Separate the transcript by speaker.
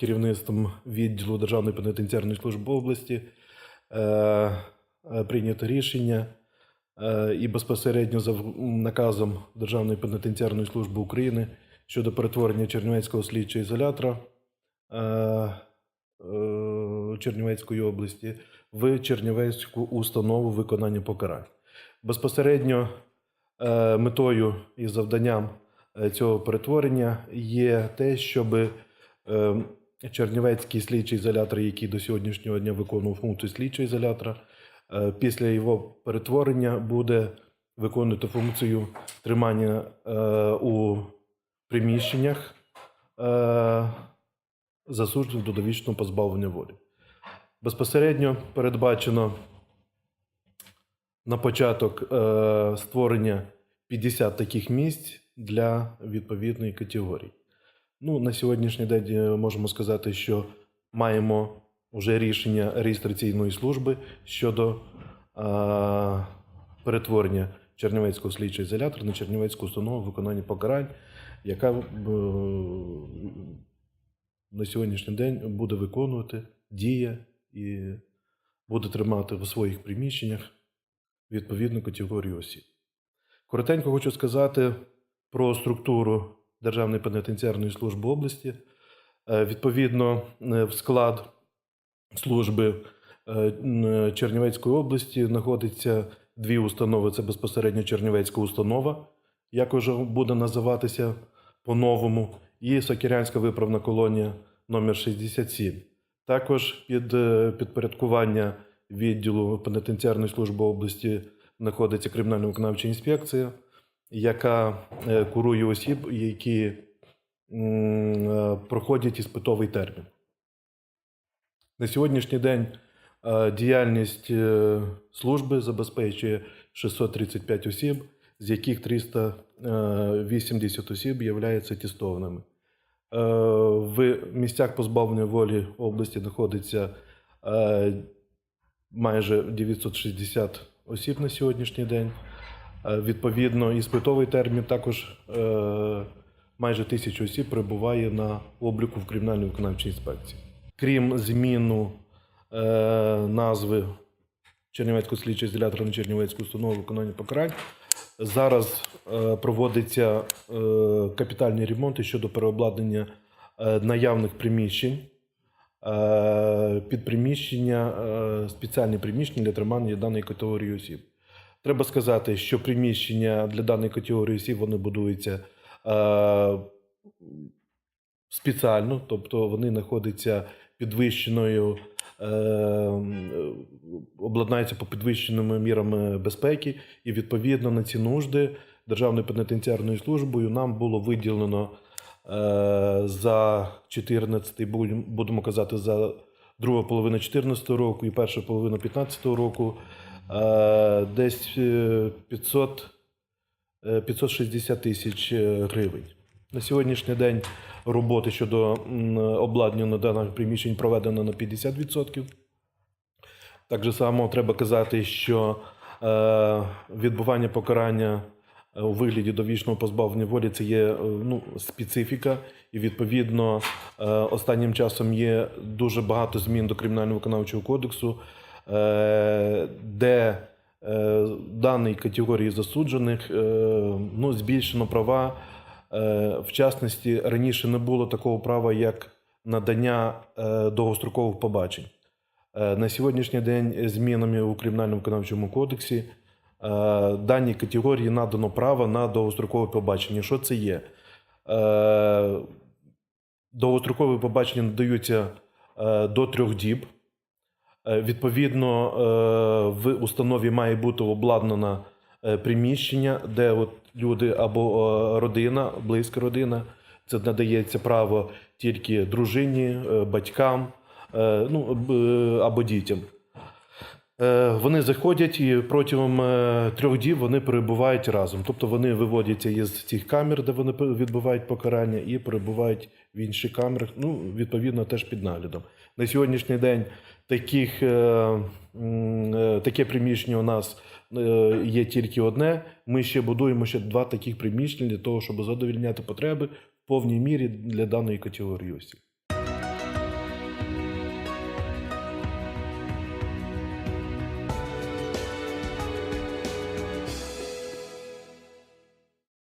Speaker 1: керівництвом відділу Державної пенітенціарної служби області е, е, прийнято рішення е, і безпосередньо за наказом Державної пенітенціарної служби України щодо перетворення Чернівецького слідчого ізолятора Чернівецької області в Чернівецьку установу виконання покарань. Безпосередньо метою і завданням цього перетворення є те, щоб е, Чернівецький слідчий ізолятор, який до сьогоднішнього дня виконував функцію слідчого ізолятора, е, після його перетворення буде виконувати функцію тримання е, у приміщеннях е, засуджених до довічного позбавлення волі. Безпосередньо передбачено на початок створення 50 таких місць для відповідної категорії. Ну, на сьогоднішній день е, можемо сказати, що маємо вже рішення реєстраційної служби щодо е, перетворення Чернівецького слідчого ізолятора на Чернівецьку установу виконання покарань, яка е, на сьогоднішній день буде виконувати діє і буде тримати в своїх приміщеннях відповідну категорію осіб. Коротенько хочу сказати про структуру Державної пенітенціарної служби області. Е, Відповідно, е, в склад служби е, Чернівецької області знаходиться дві установи. Це безпосередньо Чернівецька установа, як вже буде називатися по-новому, і Сокірянська виправна колонія номер 67. Також під підпорядкування відділу пенітенціарної служби області знаходиться кримінально-виконавча інспекція, яка е, курує осіб, які е, проходять іспитовий термін. На сьогоднішній день е, діяльність служби забезпечує 635 осіб, з яких 380 осіб являються тестованими. Е, В місцях позбавлення волі області знаходиться майже 960 осіб на сьогоднішній день. Е, Відповідно, іспитовий термін також е, майже тисячу осіб перебуває на обліку в кримінально-виконавчій інспекції. Крім зміну е, назви Чернівецького слідчого ізолятора на Чернівецьку установу виконання покарань, зараз проводиться капітальні ремонти щодо переобладнання наявних приміщень під приміщення, спеціальні приміщення для тримання даної категорії осіб. Треба сказати, що приміщення для даної категорії осіб вони будуються е, спеціально, тобто вони знаходяться підвищеною, е, обладнаються по підвищеними мірами безпеки, і відповідно на ці нужди Державною пенітенціарною службою нам було виділено е, за 14, будем- будемо казати, за другу половину 2014 року і першу половину 2015 року десь е, 500, е, 560 тисяч е, гривень. На сьогоднішній день роботи щодо обладнання даних приміщень проведено на 50%. Так само треба казати, що відбування покарання у вигляді довічного позбавлення волі це є ну, специфіка, і відповідно останнім часом є дуже багато змін до кримінально-виконавчого кодексу, де е, даній категорії засуджених е, ну, збільшено права. Е, В частності раніше не було такого права, як надання е, довгострокових побачень. Е, На сьогоднішній день змінами у кримінально-виконавчому кодексі е, даній категорії надано право на довгострокове побачення. Що це є? Е, Довгострокові побачення надаються е, до трьох діб. Е, Відповідно, е, в установі має бути обладнане е, приміщення, де от люди або родина, близька родина. Це надається право тільки дружині, батькам, ну, або дітям. Е, Вони заходять і протягом е, трьох діб вони перебувають разом. Тобто вони виводяться із цих камер, де вони відбувають покарання, і перебувають в інших камерах, ну, відповідно, теж під наглядом. На сьогоднішній день таких, е, таке приміщення у нас є тільки одне. Ми ще будуємо ще два таких приміщення для того, щоб задовільняти потреби в повній мірі для даної категорії осіб.